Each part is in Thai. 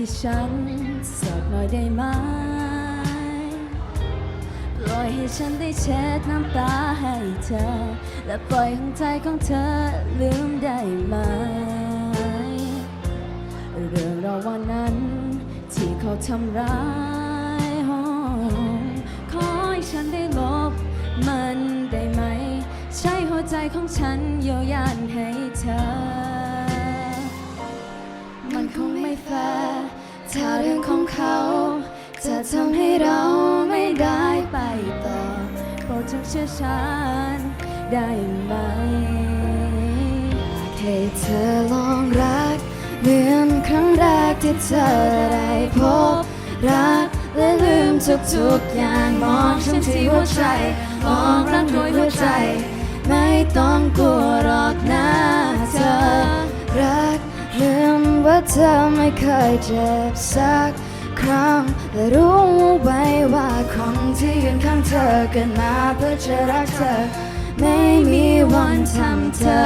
ที่ฉันสักหน่อยได้ไหมปล่อยให้ฉันได้เช็ดน้ำตาให้เธอ และปล่อยของใจของเธอลืมได้ไหม เรื่องราววันนั้นที่เขาทำร้ายโอ้ขอให้ฉันได้ลบมันได้ไหม ใช้หัวใจของฉันเยียวยาให้ ถ้าเรื่องของเขา จะทำให้เราไม่ได้ไปต่อโปรดจงเชื่อฉันได้ไหมให้เธอลองรักเหมือนครั้งแรกที่เธอได้พบรักและลืมทุกๆอย่างมองฉันที่หัวใจมองรักโดยหัวใจ ไม่ต้องกลัวหรอกนะเธอ เธอไม่เคยเจ็บสักครั้งและรู้ไว้ว่าคนที่ยืนข้างเธอเกิดมาเพื่อจะรักเธอ ไม่มีวันทำเธอ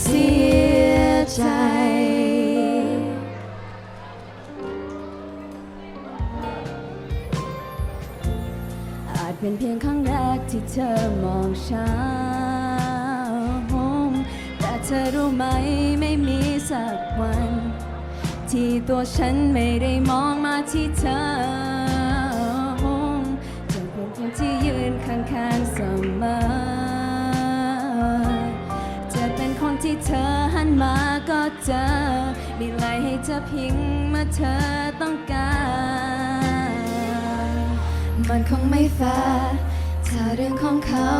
เสียใจอาจเป็นเพียงครั้งแรกที่เธอมองฉันแต่เธอรู้ไหมไม่มีสักวัน ที่ตัวฉันไม่ได้มองมาที่เธอจะเป็นคนที่ยืนข้างๆเสมอจะเป็นคนที่เธอหันมาก็เจอ มีไหลให้เธอพิงเมื่อเธอต้องการ มันคงไม่แฟร์ถ้าเรื่องของเขา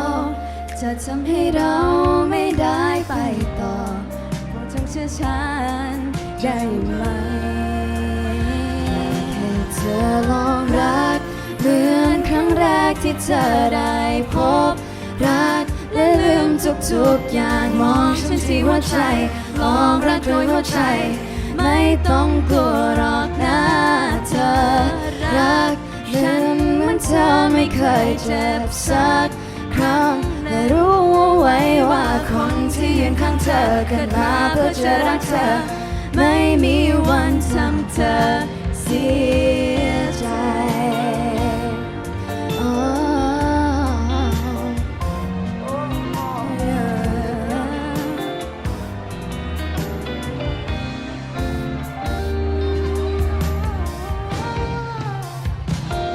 จะทำให้เราไม่ได้ไปต่อโปรดจงเชื่อฉัน ได้ไหมให้เธอลองรักเหมือนครั้งแรกที่เธอได้พบรักและลืมทุกๆอย่างมองฉันที่หัวใจ ลองรักโดยหัวใจ ไม่ต้องกลัวหรอกนะเธอรักฉันเหมือนเธอไม่เคยเจ็บสักครั้งและรู้ไว้ว่าคนที่ยืนข้างเธอเกิดมาเพื่อจะรักเธอ ไม่มีวันทำเธอเสียใจ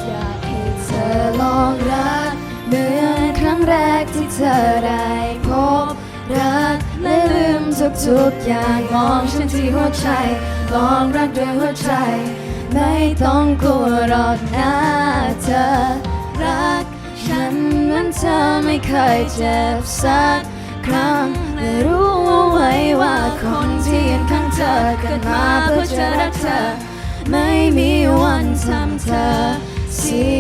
อยากให้เธออลองรักเหมือนครั้งแรกที่เธอได้ ทุกอย่างมองฉันที่หัวใจ ลองรักด้วยหัวใจ ไม่ต้องกลัวหรอกนะเธอ รักฉันเหมือนเธอไม่เคยเจ็บสักครั้งและรู้ไว้ว่าคนที่ยืนข้างเธอเกิดมาเพื่อจะรักเธอ ไม่มีวันทำเธอเสีย